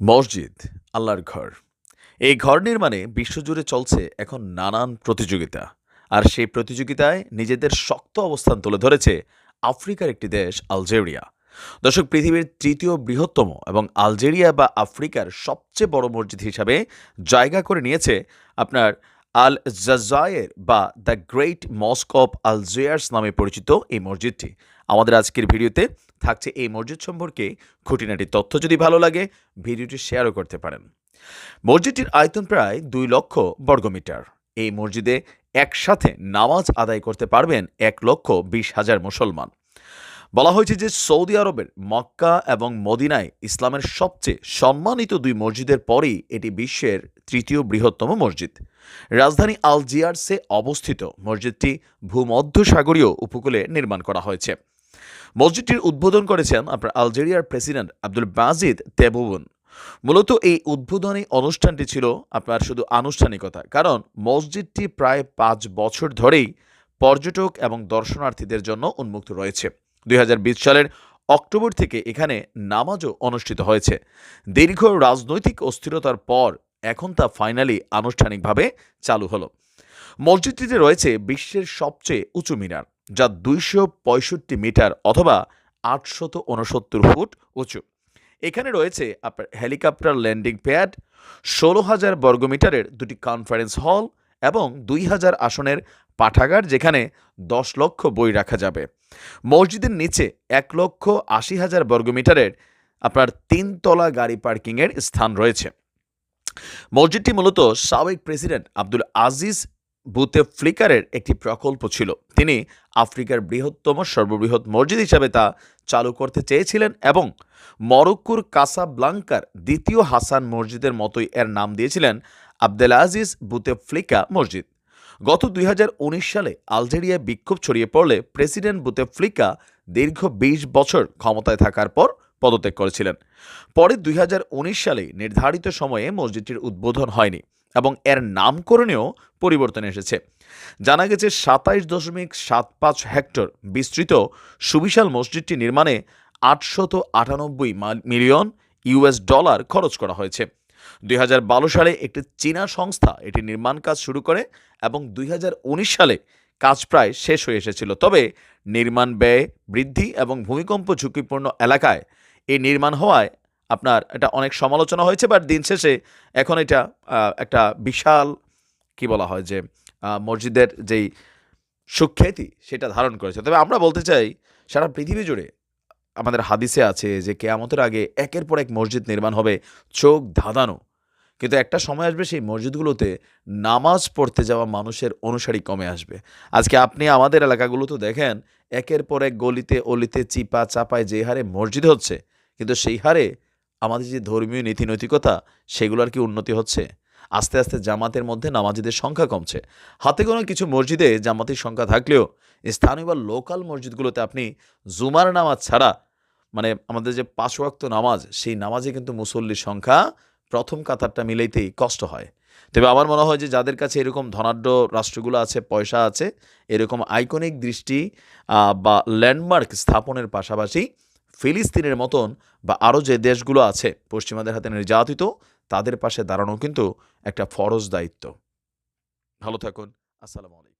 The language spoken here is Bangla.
মসজিদ, আল্লাহর ঘর। এই ঘর নির্মাণে বিশ্বজুড়ে চলছে এখন নানান প্রতিযোগিতা। আর সেই প্রতিযোগিতায় নিজেদের শক্ত অবস্থান তুলে ধরেছে আফ্রিকার একটি দেশ, আলজেরিয়া। দর্শক, পৃথিবীর তৃতীয় বৃহত্তম এবং আলজেরিয়া বা আফ্রিকার সবচেয়ে বড় মসজিদ হিসাবে জায়গা করে নিয়েছে আপনার আল জাজায়ের বা the great mosque of Algiers নামে পরিচিত এই মসজিদটি। আমাদের আজকের ভিডিওতে থাকছে এই মসজিদ সম্পর্কে খুঁটিনাটি তথ্য যদি ভালো লাগে, ভিডিওটি শেয়ারও করতে পারেন। মসজিদটির আয়তন প্রায় দুই লক্ষ বর্গমিটার এই মসজিদে একসাথে নামাজ আদায় করতে পারবেন এক লক্ষ বিশ হাজার মুসলমান। বলা হয়েছে যে সৌদি আরবের মক্কা এবং মদিনায় ইসলামের সবচেয়ে সম্মানিত দুই মসজিদের পরেই এটি বিশ্বের তৃতীয় বৃহত্তম মসজিদ। রাজধানী আলজিয়ার্সে অবস্থিত মসজিদটি ভূমধ্যসাগরীয় উপকূলে নির্মাণ করা হয়েছে। মসজিদটির উদ্বোধন করেছেন আপনার আলজেরিয়ার প্রেসিডেন্ট আব্দুল বাজিদ তেবুবন মূলত এই উদ্বোধনী অনুষ্ঠানটি ছিল আপনার শুধু আনুষ্ঠানিকতা, কারণ মসজিদটি প্রায় পাঁচ বছর ধরেই পর্যটক এবং দর্শনার্থীদের জন্য উন্মুক্ত রয়েছে। দুই হাজার বিশ সালের অক্টোবর থেকে এখানে নামাজও অনুষ্ঠিত হয়েছে। দীর্ঘ রাজনৈতিক অস্থিরতার পর এখন তা ফাইনালি আনুষ্ঠানিকভাবে চালু হলো। মসজিদটিতে রয়েছে বিশ্বের সবচেয়ে উঁচু মিনার। যা দুইশো পঁয়ষট্টি মিটার অথবা আটশত ফুট উঁচু। এখানে রয়েছে আপনার হেলিকপ্টার ল্যান্ডিং প্যাড, ষোলো হাজার বর্গমিটারের দুটি কনফারেন্স হল এবং দুই হাজার আসনের পাঠাগার যেখানে দশ লক্ষ বই রাখা যাবে। মসজিদের নিচে এক লক্ষ আশি হাজার বর্গমিটারের আপনার তিনতলা গাড়ি পার্কিংয়ের স্থান রয়েছে। মসজিদটি মূলত সাবেক প্রেসিডেন্ট আব্দুল আজিজ বুতে ফ্লিকারের একটি প্রকল্প ছিল। তিনি আফ্রিকার বৃহত্তম, সর্ববৃহৎ মসজিদ হিসাবে তা চালু করতে চেয়েছিলেন এবং মরক্কোর কাসাব্লাঙ্কার দ্বিতীয় হাসান মসজিদের মতোই এর নাম দিয়েছিলেন আবদেল আজিজ বুতেফ্লিকা মসজিদ। গত দুই হাজার উনিশ সালে আলজেরিয়ায় বিক্ষোভ ছড়িয়ে পড়লে প্রেসিডেন্ট বুতেফ্লিকা দীর্ঘ বিশ বছর ক্ষমতায় থাকার পর পদত্যাগ করেছিলেন। পরে দু হাজার উনিশ সালে নির্ধারিত সময়ে মসজিদটির উদ্বোধন হয়নি। এবং এর নামকরণেও পরিবর্তন এসেছে। জানা গেছে, সাতাইশ দশমিক সাত পাঁচ হেক্টর বিস্তৃত সুবিশাল মসজিদটি নির্মাণে আটশত আটানব্বই মিলিয়ন ইউএস ডলার খরচ করা হয়েছে। দুই হাজার বারো সালে একটি চীনা সংস্থা এটি নির্মাণ কাজ শুরু করে এবং দুই হাজার উনিশ সালে কাজ প্রায় শেষ হয়ে এসেছিল। তবে নির্মাণ ব্যয় বৃদ্ধি এবং ভূমিকম্প ঝুঁকিপূর্ণ এলাকায় এই নির্মাণ হওয়ায় আপনার এটা অনেক সমালোচনা হয়েছে বাট দিন শেষে এখন এটা একটা বিশাল, কি বলা হয় যে মসজিদের যেই সুখ্যাতি সেটা ধারণ করেছে। তবে আমরা বলতে চাই, সারা পৃথিবী জুড়ে আমাদের হাদিসে আছে যে, কেয়ামতের আগে একের পর এক মসজিদ নির্মাণ হবে চোখ ধাঁধানো। কিন্তু একটা সময় আসবে সেই মসজিদগুলোতে নামাজ পড়তে যাওয়া মানুষের অনুসারী কমে আসবে। আজকে আপনি আমাদের এলাকাগুলোতে দেখেন, একের পর এক গলিতে অলিতে চিপা চাপায় যে হারে মসজিদ হচ্ছে, কিন্তু সেই হারে আমাদের যে ধর্মীয় নীতি নৈতিকতা সেগুলোর কি উন্নতি হচ্ছে। আস্তে আস্তে জামাতের মধ্যে নামাজিদের সংখ্যা কমছে। হাতে কোনো কিছু মসজিদে জামাতের সংখ্যা থাকলেও স্থানীয় বা লোকাল মসজিদগুলোতে আপনি জুমার নামাজ ছাড়া মানে আমাদের যে পাঁচ ওয়াক্ত নামাজ, সেই নামাজে কিন্তু মুসল্লির সংখ্যা প্রথম কাতারটা মিলাইতেই কষ্ট হয়। তবে আমার মনে হয় যে যাদের কাছে এরকম ধনাঢ্য রাষ্ট্রগুলো আছে, পয়সা আছে, এরকম আইকনিক দৃষ্টি বা ল্যান্ডমার্ক স্থাপনের পাশাপাশি ফিলিস্তিনের মতন বা আরও যে দেশগুলো আছে, পশ্চিমাদের হাতে নির্যাতিত, তাদের পাশে দাঁড়ানো কিন্তু একটা ফরজ দায়িত্ব। ভালো থাকুন। আসসালামু আলাইকুম।